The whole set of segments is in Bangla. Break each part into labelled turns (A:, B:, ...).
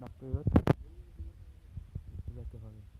A: Bak böyle bak.
B: Üstü bekle falan.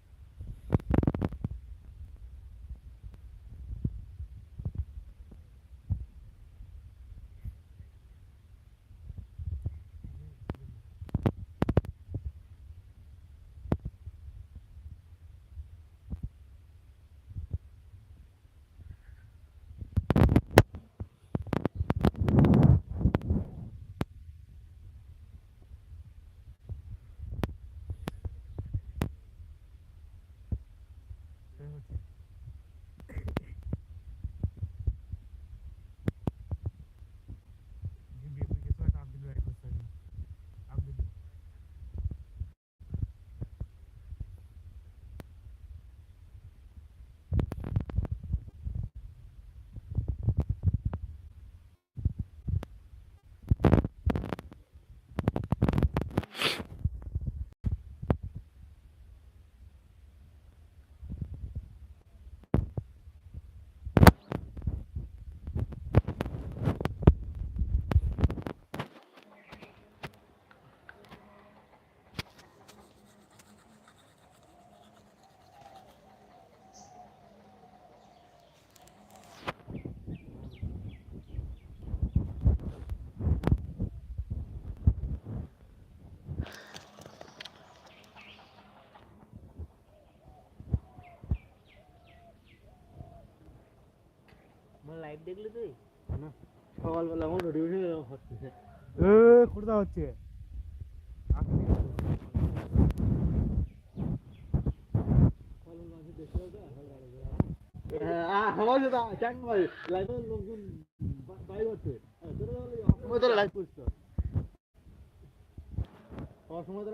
B: দেখলি তুই?
A: সকালবেলা আমার রোডে উঠে হচ্ছে এ কোথা হচ্ছে। সময় ধরে লাইভ করছ। সবার সময়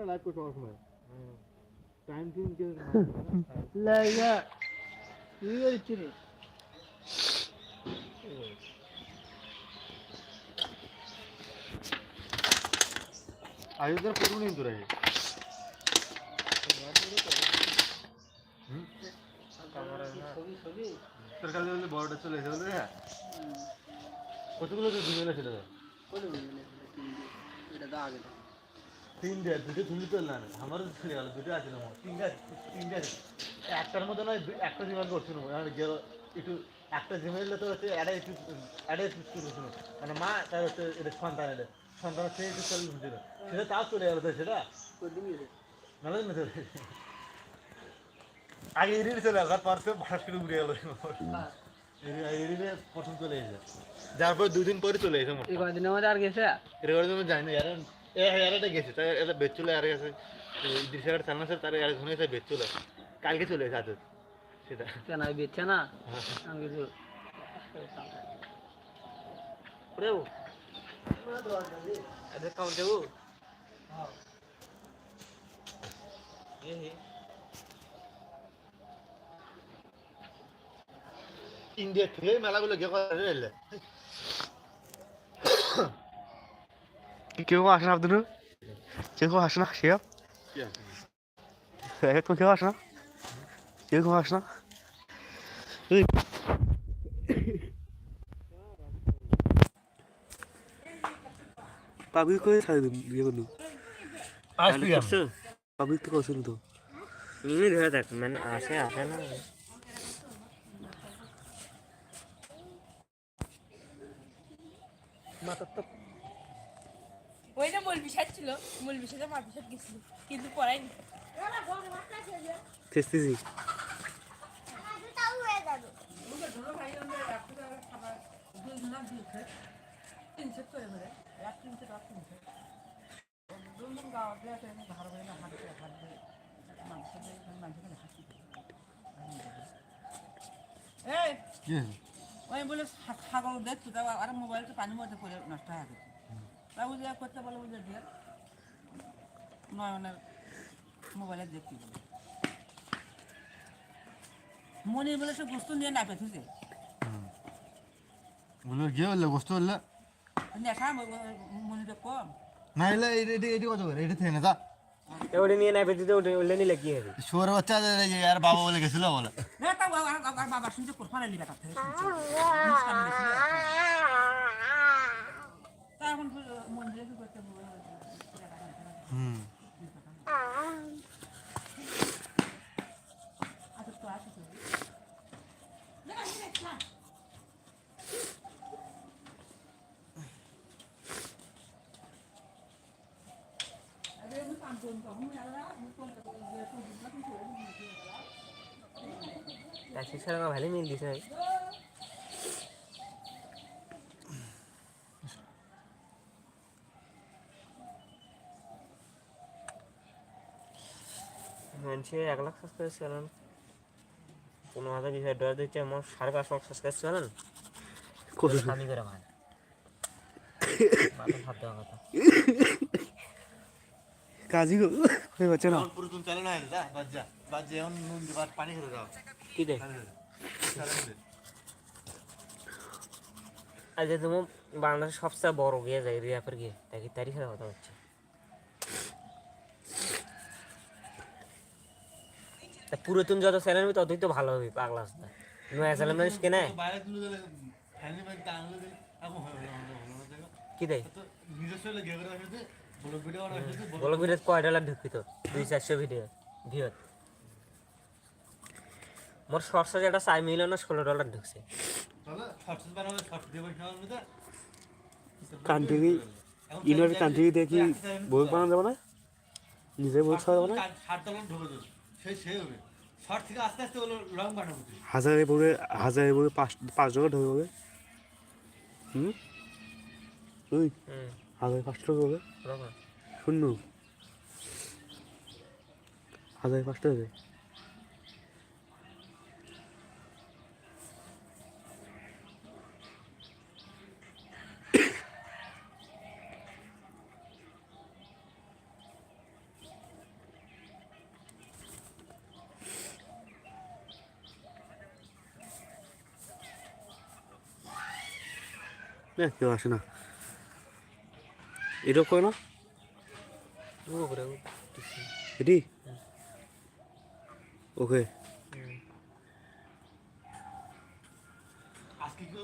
A: টাইম টিম কে
B: লাগা রে ছবি
A: তোর কাছে বললে বড়টা চলে এসে হ্যাঁ। কতগুলো তো দিনে ছিল? তিনটে, দুটো তুমি তো না, আমারও চলে গেল, দুটো আছে না, তিনটা তিনটা একটার মধ্যে নয়, একটা জিমেল করছিল আমি গেল, একটু, একটা জিমেল তো হচ্ছে অ্যাডে একটু অ্যাডে মানে মা, তার হচ্ছে, এটা সন্তান এলে। সন্তান সে একটু চলে ছিল সেটা। তাও চলে গেল তো সেটা? না চলে আগে এরিয়ে চলে করে উড়ে গেল। এরিয়ে প্রথম চলে এসেছে যার পর দুদিন পরে চলে এসে মোট।
B: কদিনের মধ্যে আর গেছে?
A: তুমি জানি না এরা এ এরাটা গেছে। তাই এটা আর গেছে। দৃশ্যটা চালানো স্যার তার এর ঘুরে এসে বেচ চলে কালকে চলে এসে আজ সেটা।
B: কেন বেচছে না? আমি কিছু আরে কাউন্ট দেবো।
A: ইন্ডিয়া থেকে মেলাগুলো গিয়ে করে
C: কেউ আসে না আব্দুল। কেউ কেউ আসে না তো কেউ আসে না। কেউ কেউ আসে না। পাবলিক করে ছাড়ে দিন করলু
A: আসবি
C: পাবলিক তো করছিল তো
B: তুমি ধরে থাক মানে আসে আসে না।
D: ওইটা মৌলবি সাজ ছিল মৌলবি সাথে মারবি সাথে গেছিল কিন্তু পড়াইনি
C: তেস্তিছি
D: এই ওই বলে ছা- ছাগল দেখছ তা আর মোবাইলটা পানির মধ্যে পড়ে নষ্ট হয়ে গেছে তা বুঝে করতে বলে বুঝে দিয়ে নয়নের মোবাইলে দেখতে বলে মনির বলে সে গোস্ত নিয়ে না পেতেছে
A: বলে গিয়ে বললে গোস্ত বললে
D: নেশা মনিরে কম
A: না এলে এটি এটি কত করে এটি থেকে না
B: ওটা নিয়ে নাই পেতে ওটা ওটা নিলে কি হবে?
A: শুয়ার বাচ্চা আর বাবা বলে গেছিল বলে।
D: না তা বাবা শুনছে কোরফানে থেকে
A: হুম।
B: মিল দিছে মানুষে এক লাখ সাবস্ক্রাইব ছিলেন পনেরো হাজার বিশ হাজার ডলার দিচ্ছে আমার সাড়ে পাঁচ লাখ সাবস্ক্রাইব ছিলেন স্বামী করে ভাই কথা।
C: হয়ে
A: খেতে।
B: আজ যে তুমি বাংলাদেশের সবচেয়ে বড় গিয়ে যায় রিয়াপের গিয়ে তাকে কথা হচ্ছে পুরাতন যত চ্যানেল হবে ততই তো ভালো হবে পাগলা আসবে নয়া চ্যানেল মানুষ কেনে কি দেয়
A: ব্লগ ভিডিও
B: কয় ডলার ঢুকি তো দুই চারশো ভিডিও ভিও মোর শর্টস যেটা চার মিলিয়ন ষোলো ডলার ঢুকছে।
C: কান্ট্রি ইউনাইটেড কান্ট্রি দেখি বই বানানো যাবে না? নিজে বই খাওয়া যাবে না?
A: ডলার
C: হাজারে পড়ে হাজারে পড়ে পাঁচ পাঁচ টাকা ঢোকে হুম? ওই
B: হুম
C: হাজারে পাঁচ টাকা হবে। শূন্য। হাজারে পাঁচ টাকা না কেউ আসে না এটাও করে না এটি ওকে
A: আজকে কি